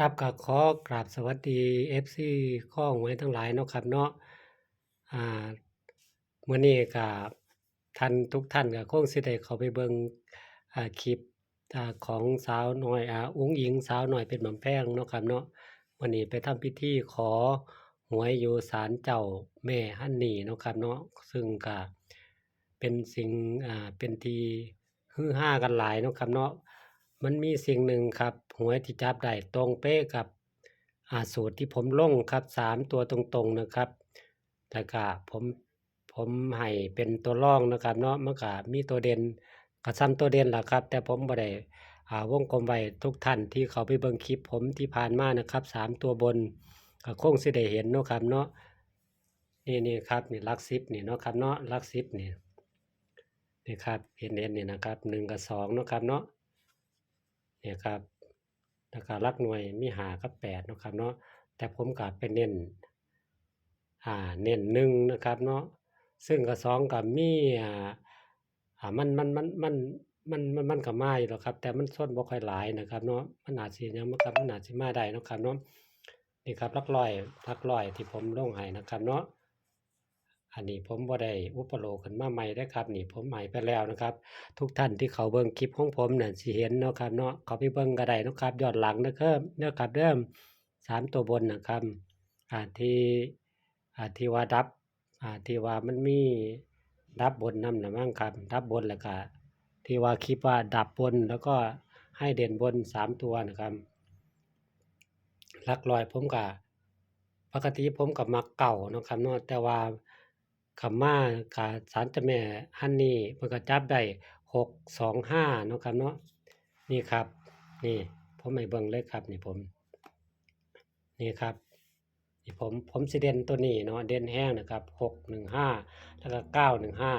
ครับก็ขอกราบสวัสดี FC ข้อหวยทั้งหลายเนาะครับเนาะอ่ามื้อนี้ก็ท่านทุกท่านก็คงสิได้เขาไปเบิ่งอ่าคลิปอ่าของสาวหน้อยอ่าอุ๋งอิงสาวหน้อยเพชรบ้านแพงเนาะครับเนาะวันนี้ไปทำพิธีขอหวยอยู่ศาลเจ้าแม่ฮันนี่เนาะครับเนาะซึ่งก็เป็นสิ่งอ่าเป็นที่ฮือฮากันหลายเนาะครับเนาะ มันมีสิ่งหนึ่งครับหวยที่จับได้ตรงเป๊ะกับอาสูตรที่ผมลงครับสามตัวตรงๆนะครับแต่ก็ผมผมให้เป็นตัวรองนะครับ เนาะมันก็มีตัวเด่นก็ซ้ำตัวเด่นแหละครับ แต่ผมบ่ได้อ่าวงกลมไว้ทุกท่านที่เขาไปเบิ่งคลิปผมที่ผ่านมานะครับสามตัวบนก็คงสิได้เห็นเนาะครับเนาะนี่นี่ครับนี่ลักสิบนี่เนาะครับเนาะลักสิบนี่นี่ครับเห็นเห็นนี่นะครับหนึ่งกับสองเนาะครับเนาะ เนี่ยครับแล้วก็หลักหน่วยมีหากับแปดนะครับเนาะแต่ผมก็ไปเน้นอ่าเน้นหนึ่งนะครับเนาะซึ่งกับสองกับมีอ่าอ่ามันมันมันมันมันมันมันก็มาอยู่แล้วครับ แต่มันส้นบ่ค่อยหลายนะครับเนาะมันอาจสิยังมันครับมันอาจสิมาได้นะครับเนาะนี่ครับหลักร้อยหลักร้อยที่ผมลงให้นะครับเนาะ อันนี้ผมบ่ได้อุปโลกขึ้นมาใหม่เด้ครับ นี่ผมใหม่ไปแล้วนะครับ ทุกท่านที่เขาเบิ่งคลิปของผมน่ะสิเห็นเนาะครับเนาะเขาไปเบิ่งก็ได้นะครับยอนหลังนะครับเนาะครับเด้อสามตัวบนนะครับอ่าที่อ่าที่ว่าดับอ่าที่ว่ามันมีดับบนนำนะมั้งครับ ดับบนแล้วก็ที่ว่าคลิปว่าดับบนแล้วก็ให้เด่นบนสามตัวนะครับลักร้อยผมก็ปกติผมก็มักเก่านะครับเนาะแต่ว่า คำมากับศาลเจ้าแม่ฮันนี่เพิ่นก็จับได้หกสองห้าเนาะครับเนาะนี่ครับ นี่ผมให้เบิ่งเลยครับ นี่ผม นี่ครับนี่ผมผมสิเด่นตัวนี้เนาะเด่นแห้งนะครับหกหนึ่งห้าแล้วก็เก้าหนึ่งห้า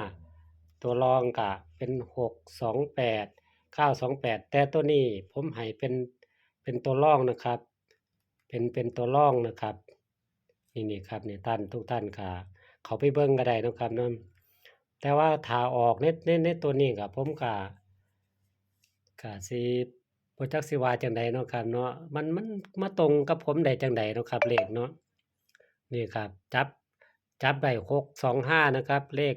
ตัวรองกะเป็นหกสองแปดเก้าสองแปดแต่ตัวนี้ผมให้เป็นเป็นตัวรองนะครับ เป็นเป็นตัวรองนะครับ นี่นี่ครับนี่ท่านทุกท่านค่ะ เขาไปเบิ่งก็ได้นะครับเนาะแต่ว่าถ้าออกในในในตัวนี้ก็ผมก็ก็สิบ่จักสิวาจังใดเนาะครับเนาะมันมันมาตรงกับผมได้จังใดเนาะครับเลขเนาะนี่ครับ จับจับได้625นะครับ เลข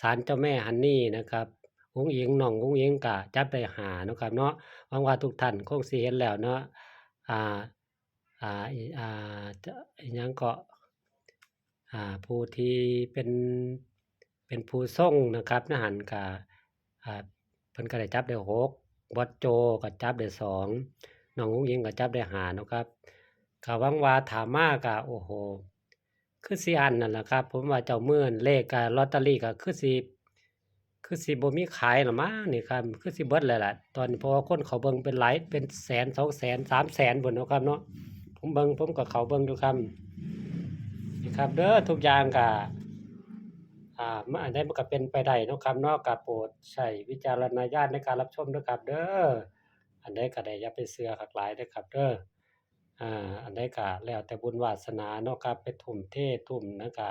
ศาลเจ้าแม่ฮันนี่นะครับอุ๋งอิงน้องอุ๋งอิงก็จับได้หาเนาะครับเนาะหวังว่าทุกท่านคงสิเห็นแล้วเนาะอ่าอ่าอ่าจะอิหยังก็อ่า ผู้ที่เป็นเป็นผู้ส่งนะครับในหันก็อ่าเพิ่นก็ได้จับได้หกบอสโจก็จับได้สองน้องอุ๋งอิงก็จับได้หานะครับก็หวังวาถามมาก็โอ้โฮคือสิอันนั่นล่ะครับ ผมว่าเจ้าเมื้อนเลขก็ลอตเตอรี่ก็คือสิคือสิบ่มีขายแล้วมั้งนี่ครับคือสิเบิดแล้วล่ะตอนพราะว่าคนเขาเบิ่งเป็นหลายเป็นแสนสองแสนสามแสนพุ่นนะครับเนาะผมเบิ่งผมก็เขาเบิ่งอยู่ครับ ครับเด้อทุกอย่างก็อ่ามันอันใดมันก็เป็นไปได้เนาะครับเนาะก็โปรดใช้วิจารณญาณในการรับชมด้อครับ เด้ออันใดก็ได้อย่าไปเชื่อคักหลายเด้อครับ เด้ออ่าอันใดก็แล้วแต่บุญวาสนาเนาะครับไปทุ่มเททุ่มนะก็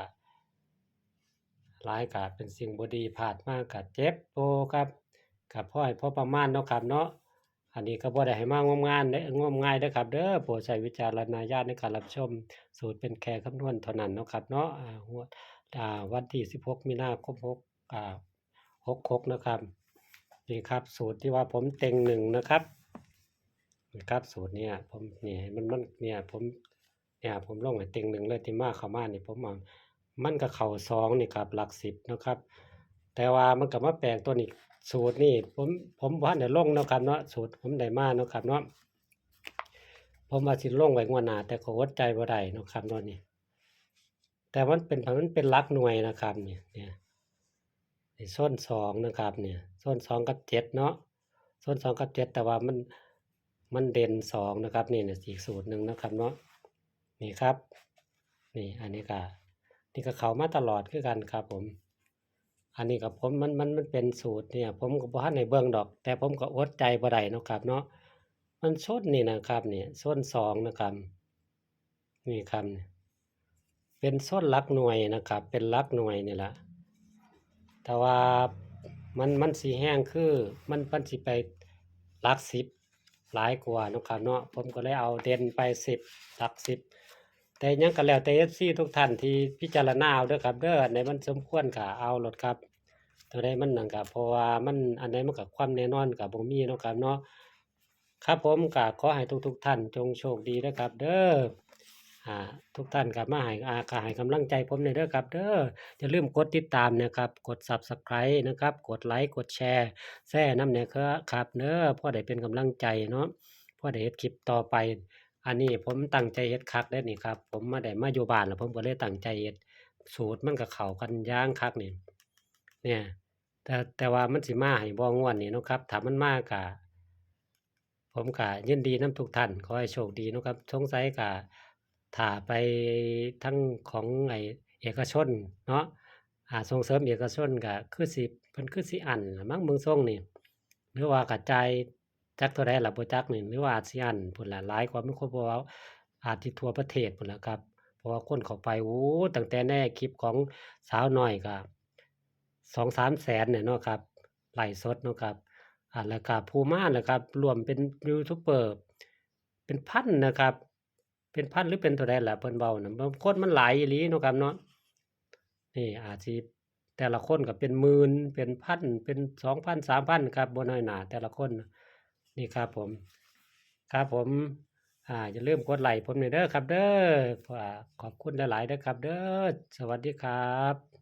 หลายก็เป็นสิ่งบ่ดีพลาดมากก็เจ็บโตครับก็พ่อให้พอประมาณเนาะครับเนาะ อันนี้ก็บ่ได้ให้มางมงานเด้องมงายเด้อครับเด้อโปรดใช้วิจารณญาณในการรับชม สูตรเป็นแค่คำนวณเท่านั้นเนาะครับเนาะอ่าวอ่าวันที่ 16 มีนาคม6อ่า66นะครับนี่ครับ สูตรที่ว่าผมเต็งหนึ่งนะครับนี่ครับสูตรเนี่ยผมนี่มันมันเนี่ยผมเนี่ยผมลงให้เต็งหนึ่งเลยที่มาเข้ามานี่ผมเอามันก็เข้าสองนี่ครับหลักสิบนะครับ แต่ว่ามันก็มาแปลงตัวนี้ สูตรนี่ผมผมบ่ทันได้ลงเนาะครับเนาะสูตรผมได้มาเนาะครับเนาะผมว่าสิลงไว้งวดหน้าแต่ก็อดใจบ่ได้เนาะครับเนาะนี่แต่มันเป็นมันเป็นลักหน่วยนะครับ เนี่ยเนี่ยนี่ส้นสองนะครับ เนี่ยส้นสองกับเจ็ดเนาะส้นสองกับเจ็ดแต่ว่ามันมันเด่นสองนะครับนี่เนี่ยอีกสูตรหนึ่งนะครับเนาะนี่ครับ นี่อันนี้ก็นี่ก็เขามาตลอดคือกันครับผม อันนี้กับผมมันมันมันเป็นสูตรเนี่ย ผมก็บ่ทันได้เบิ่งดอก แต่ผมก็อดใจบ่ได้เนาะครับ เนาะมันส้นนี่นะครับเนี่ยส้นสองนะครับนี่ครับเป็นส้นลักหน่วยนะครับ เป็นลักหน่วยนี่แหละแต่ว่ามันมันสิแห้งคือมันมันสิไปลักสิบหลายกว่านะครับเนาะผมก็เลยเอาเด่นไป10หลัก10 แต่ยังก็แล้วแต่ FC ทุกท่านที่พิจารณาเอาเด้อครับเด้ออันไหนมันสมควรก็เอาโลดครับตัวใดมันหนั่นก็เพราะว่ามันอันใดมันก็ความแน่นอนก็บ่มีเนาะครับเนาะครับผมก็ขอให้ทุกๆท่านจงโชคดีเด้อครับ เด้ออ่าทุกท่านก็มาให้อาก็ให้กำลังใจผมหน่อยเด้อครับเด้ออย่าลืมกดติดตามนะครับ กด Subscribe นะครับ กดไลค์กดแชร์แชร์นำแหน่ก็ครับเด้อพ่อได้เป็นกำลังใจเนาะพ่อได้เฮ็ดคลิปต่อไป อันนี้ผมตั้งใจเฮ็ดคักเด้นี่ครับ ผมมาได้มาอยู่บ้านแล้วผมก็เลยตั้งใจเฮ็ดสูตรมันก็เข้ากันย่างคักนี่เนี่ย แต่แต่ว่ามันสิมาให้บ่งวดนี้เนะครับถ้ามันมาก็ผมก็ยินดีนํทุกท่านขอให้โชคดีนะครับสงสัยก็ถ้าไปทั้งของไอเอกชนเนาะอ่าส่งเสริมเอกชนก็คือสิเพิ่นคือสิอันมั้งเบิ่งทรงนี่หรือว่ากระจาย จักเท่าใดล่ะบ่จักนี่หรือว่าอาจสิอั้นพุ่นละหลายกว่ามันคนเพราะว่าอาจสิทั่วประเทศพุ่นละครับ เพราะว่าคนเข้าไปโอ้ตั้งแต่ในคลิปของสาวน้อยก็2-3แสนเนี่ยเนาะครับไลฟ์สดเนาะครับอ่าแล้วก็ผู้มานะครับรวมเป็นยูทูบเบอร์เป็นพันนะครับ เป็นพันหรือเป็นเท่าใดล่ะเพิ่นเว้าน่ะบางคนมันหลายอีหลีเนาะครับเนาะนี่อาจสิแต่ละคนก็เป็นหมื่นเป็นพันเป็น2,000 3,000ครับบ่น้อยหนาแต่ละคนนี่ นี่ครับผม ครับผม อ่าอย่าลืมกดไลค์ผมหน่อยเด้อครับ เด้อขอบคุณหลายๆเด้อครับ เด้อสวัสดีครับ